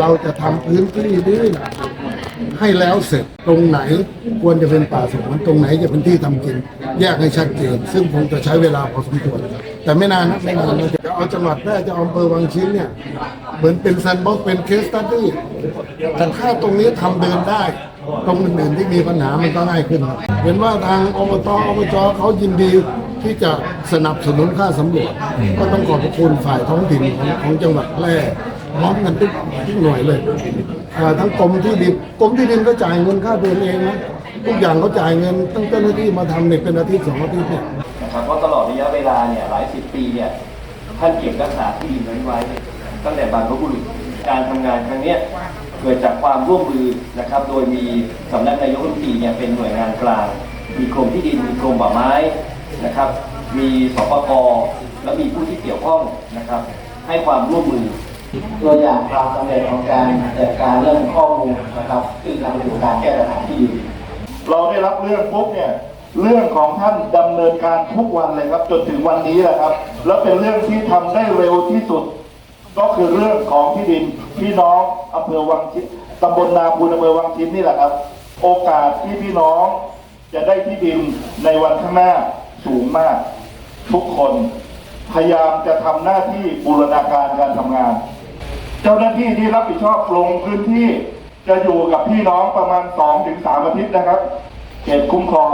เราจะทำพื้นที่นี้นะให้แล้วเสร็จตรงไหนควรจะเป็นป่าสงวนตรงไหนจะเป็นที่ทำกิน แยกให้ชัดเจน ซึ่งคงจะใช้เวลาพอสมควรแต่ไม่นานนะไม่นานนะจะเอาจังหวัดแพร่จะเอาอำเภอวังชิ้นเนี่ย เหมือนเป็นซันบ็อกเป็นเคสตัดดี้แต่ถ้าตรงนี้ทำเดินได้ ตรงอื่นๆที่มีปัญหามันก็ง่ายขึ้นครับเห็นว่าทางอบตอบจเขายินดีที่จะสนับสนุนค่าสำรวจก็ต้องขอบพระคุณฝ่ายท้องถิ่นของของจังหวัดแพร่ พร้อมกันทุกทุกหน่วยเลยอ่าทั้งกรมที่ดินกรมที่ดินก็จ่ายเงินค่าเดินเองนะทุกอย่างเขาจ่ายเงินตั้งเจ้าหน้าที่มาทำเนี่ยเป็นอาทิตย์สองอาทิตย์เนี่ยนะครับเพราะตลอดระยะเวลาเนี่ยหลายสิบปีเนี่ยท่านเก็บรักษาที่ดินไว้ไว้ ตั้งแต่บรรพบุรุษการทำงานครั้งเนี้ยเกิดจากความร่วมมือนะครับ โดยมีสำนักนายกรัฐมนตรีเนี่ยเป็นหน่วยงานกลาง มีกรมที่ดินมีกรมป่าไม้นะครับ มีสปกและมีผู้ที่เกี่ยวข้องนะครับ ให้ความร่วมมือ ตัวอย่างความสำเร็จของการจัดการเรื่องข้อมูลนะครับซึ่งนำไปสู่การแก้ปัญหาที่ดินเราได้รับเรื่องปุ๊บเนี่ยเรื่องของท่านดำเนินการทุกวันเลยครับจนถึงวันนี้แหละครับ แล้วเป็นเรื่องที่ทำได้เร็วที่สุด ก็คือเรื่องของที่ดินพี่น้องอำเภอวังชินตำบลนาภูนอำเภอวังชินนี่แหละครับ โอกาสที่พี่น้องจะได้ที่ดินในวันข้างหน้าสูงมาก ทุกคน พยายามจะทำหน้าที่บูรณาการการทำงาน เจ้าหน้าที่ที่รับผิดชอบลงพื้นที่จะอยู่กับพี่น้องประมาณสองถึงสามอาทิตย์นะครับเขตคุ้มครอง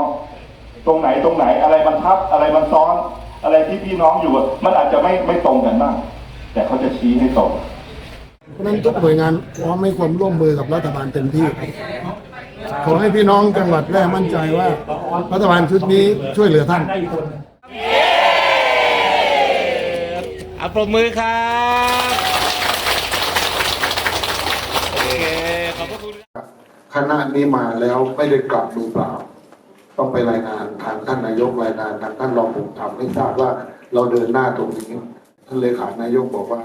ตรงไหนตรงไหนอะไรมันทับอะไรมันซ้อน อะไรที่พี่น้องอยู่อะมันอาจจะไม่ไม่ตรงกันบ้างแต่เขาจะชี้ให้ตรงเพราะฉะนั้นทุกหน่วยงานพร้อมให้ความร่วมมือกับรัฐบาลเต็มที่ ขอให้พี่น้องจังหวัดแพร่มั่นใจว่า รัฐบาลชุดนี้ช่วยเหลือท่านอะปรบมือครับโอ เคขอบพระคุณคณะนี้มาแล้วไม่ได้กลับมือเปล่า ต้องไปรายงานทางท่านนายกรายงานทางท่านรองผู้ทำให้ทราบว่าเราเดินหน้าตรงนี้ท่านเลขานายกบอกว่า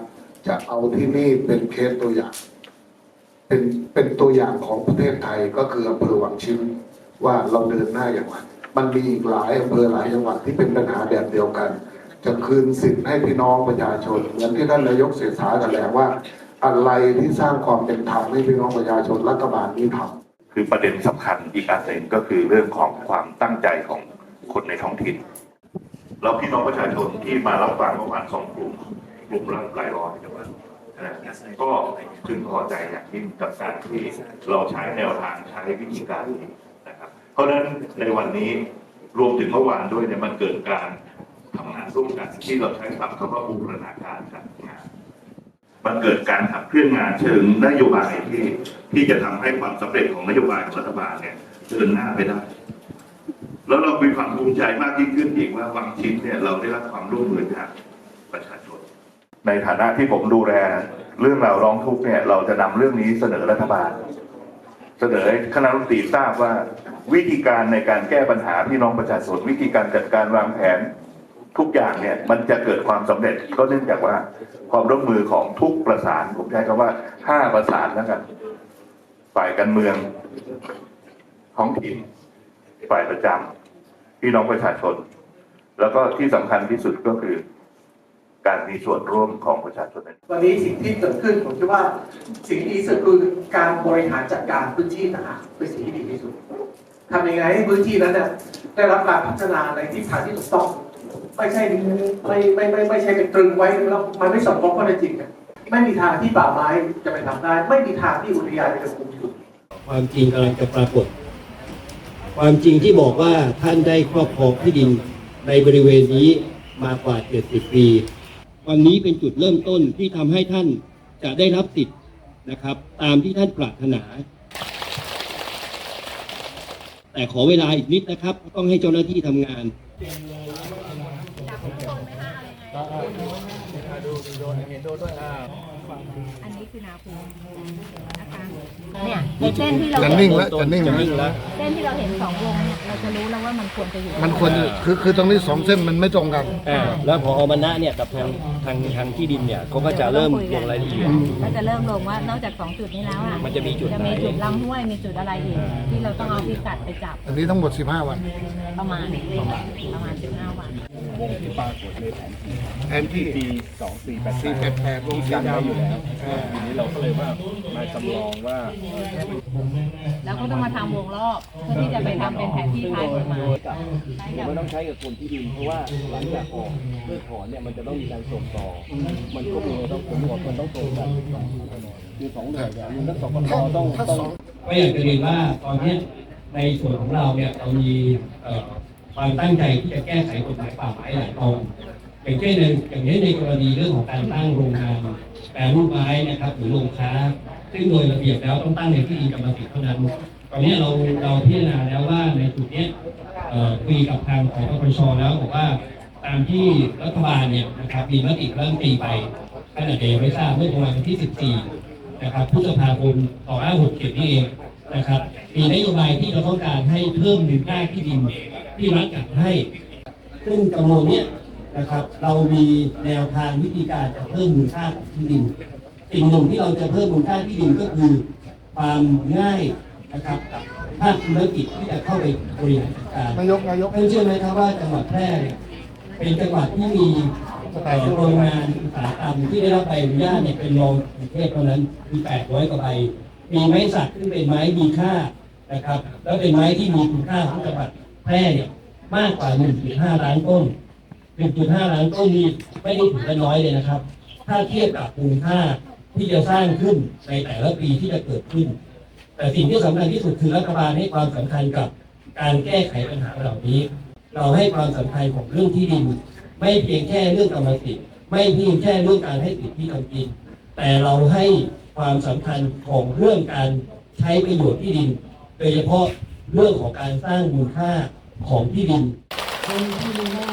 จะเอาที่นี่เป็นเคสตัวอย่าง เป็นเป็นตัวอย่างของประเทศไทยก็คืออำเภอวังชิ้นว่าเราเดินหน้าอย่างไรมันมีอีกหลายอำเภอหลายจังหวัดที่เป็นปัญหาแบบเดียวกัน จะคืนสิทธิ์ให้พี่น้องประชาชนเหมือนที่ท่านนายกเสษาแถลงว่า อะไรที่สร้างความเป็นธรรมให้พี่น้องประชาชนรัฐบาลนี้ทำคือประเด็นสำคัญอีกอันหนึ่งก็คือเรื่องของความตั้งใจของคนในท้องถิ่นแล้วพี่น้องประชาชนที่มารับฟังประมาณสองกลุ่มกลุ่มละหลายร้อยจังหวัดนะก็พึงพอใจอย่างยิ่งกับการที่เราใช้แนวทางใช้วิธีการนี้นะครับ เพราะฉะนั้นในวันนี้รวมถึงเมื่อวานด้วยเนี่ยมันเกิดการทำงานร่วมกันที่เราใช้คำคำว่าบูรณาการกันงาน มันเกิดการขับเคลื่อนงานเชิงนโยบายที่ที่จะทำให้ความสำเร็จของนโยบายของรัฐบาลเนี่ยเดินหน้าไปได้ แล้วเรามีความภูมิใจมากยิ่งขึ้นอีกว่าบางชิ้นเนี่ยเราได้รับความร่วมมือจากประชาชน ในฐานะที่ผมดูแลเรื่องราวร้องทุกข์เนี่ยเราจะนำเรื่องนี้เสนอรัฐบาล เสนอคณะรัฐมนตรีทราบว่าวิธีการในการแก้ปัญหาพี่น้องประชาชนวิธีการจัดการวางแผน ทุกอย่างเนี่ยมันจะเกิดความสำเร็จก็เนื่องจากว่าความร่วมมือของทุกประสานผมใช้คำว่าห้าประสานแล้วกันฝ่ายการเมืองท้องถิ่นฝ่ายประจำพี่น้องประชาชน แล้วก็ที่สำคัญที่สุดก็คือ การมีส่วนร่วมของประชาชนวันนี้สิ่งที่เกิดขึ้นผมคิดว่าสิ่งที่ดีสุดคือการบริหารจัดการพื้นที่ต่างๆเป็นสิ่งที่ดีที่สุดทำยังไงให้พื้นที่นั้นเนี่ยได้รับการพัฒนาในทิศทางที่ถูกต้อง ไม่ใช่ไม่ไม่ไม่ไม่ใช่เป็นตรึงไว้แล้วมันไม่สมบูรณ์ข้อเท็จจริงอะไม่มีทางที่ป่าไม้จะไปทำได้ ไม่มีทางที่อุทยานจะคุมอยู่ความจริงกำลังจะปรากฏ ความจริงที่บอกว่าท่านได้ครอบครองที่ดินในบริเวณนี้มากว่า70ปี วันนี้เป็นจุดเริ่มต้นที่ทำให้ท่านจะได้รับสิทธิ์นะครับ ตามที่ท่านปรารถนา แต่ขอเวลาอีกนิดนะครับ ต้องให้เจ้าหน้าที่ทำงาน อันนี้ คือนาภูนะคะเนี่ยในเส้นที่เราจะเห็นิ่นงแล้วจะนิ่งแล้วเส้นที่เราเห็นสองวงเนี่ยเราจะรู้แล้วว่ามันควรจะอยู่มันควรคือคือตรงนี้สองเส้นมันไม่ตรงกัน อ่าแล้วพอมานะเนี่ยกับทางทางทางที่ดินเนี่ยเขาก็จะเริ่มลงรายละเอียด เราจะเริ่มลงว่านอกจากสองจุดนี้แล้วอะมันจะมีจุดจะไหน มีจุดลำห้วยมีจุดอะไรอีกที่เราต้องเอาพิกัดไปจับอันนี้ทั้งหมด 15 วันประมาณประมาณสิบห้าวันแอนที่ปีสองสี่แปดสี่แปดแปดวงสีดำแล้วทีนี้เราก็เลยว่ามาจำลองว่า แล้วก็ต้องมาทำวงรอบเพื่อที่จะไปทำเป็นแผนที่ท้ายกฎหมายใช้ผมกับไม่ต้องใช้กับคนที่ดินเพราะว่าหลังจากออกเพื่อถอนเนี่ยมันจะต้องมีการส่งต่อ มันก็มีต้องผมบอกมันต้องตรงกันคือสองหน่วยเนี่ยมันต้องสองคนต้องต้องก็อยากจะเรียนว่าตอนเนี้ยในส่วนของเราเนี่ยเรามีเอ่อความตั้งใจที่จะแก้ไขกฎหมายป่าไม้หลายตอน อย่างเช่นในอย่างเช่นในกรณีเรื่องของการตั้งโรงงานแปรรูปไม้นะครับ หรือโรงค้า ซึ่งโดยระเบียบแล้วต้องตั้งในที่ดินกรรมสิทธิ์เท่านั้น ตอนนี้เราเราพิจารณาแล้วว่าในจุดนี้คุยกับทางของปปชแล้วบอกว่าตามที่รัฐบาลเนี่ยนะครับมีมติเริ่มตีไปท่านอาจจะยังไม่ทราบเมื่อประมาณที่ 14 นะครับพฤษภาคมต่อ567นี่เองนะครับ มีนโยบายที่เราต้องการให้เพิ่มมูลค่าที่ดินที่รัฐจัดให้ ซึ่งจำนวนเนี้ย นะครับ เรามีแนวทางวิธีการจะเพิ่มมูลค่าของที่ดินสิ่งหนึ่งที่เราจะเพิ่มมูลค่าที่ดินก็คือ ความง่ายนะครับกับภาคธุรกิจที่จะเข้าไปบริหารจัดการนายกนายกท่านเชื่อไหมครับว่าจังหวัดแพร่เนี่ยเป็นจังหวัดที่มีเอ่อโรงงานอุตสาหกรรมที่ได้รับใบอนุญาตเนี่ยเป็นรองกรุงเทพเท่านั้นมี800กว่าใบมีไม้สักซึ่งเป็นไม้มีค่านะครับ แล้วเป็นไม้ที่มีคุณค่าของจังหวัดแพร่เนี่ยมากกว่า 1.5 ล้านต้น 1.5 ล้านต้นนี่ไม่ได้ถือว่าน้อยเลยนะครับ ถ้าเทียบกับมูลค่าที่จะสร้างขึ้นในแต่ละปีที่จะเกิดขึ้น แต่สิ่งที่สำคัญที่สุดคือรัฐบาลให้ความสำคัญกับการแก้ไขปัญหาเหล่านี้ เราให้ความสำคัญของเรื่องที่ดิน ไม่เพียงแค่เรื่องกรรมสิทธิ์ไม่เพียงแค่เรื่องการให้สิทธิที่ทำกิน แต่เราให้ความสำคัญของเรื่องการใช้ประโยชน์ที่ดิน โดยเฉพาะเรื่องของการสร้างมูลค่าของที่ดินคนที่ไม่ได้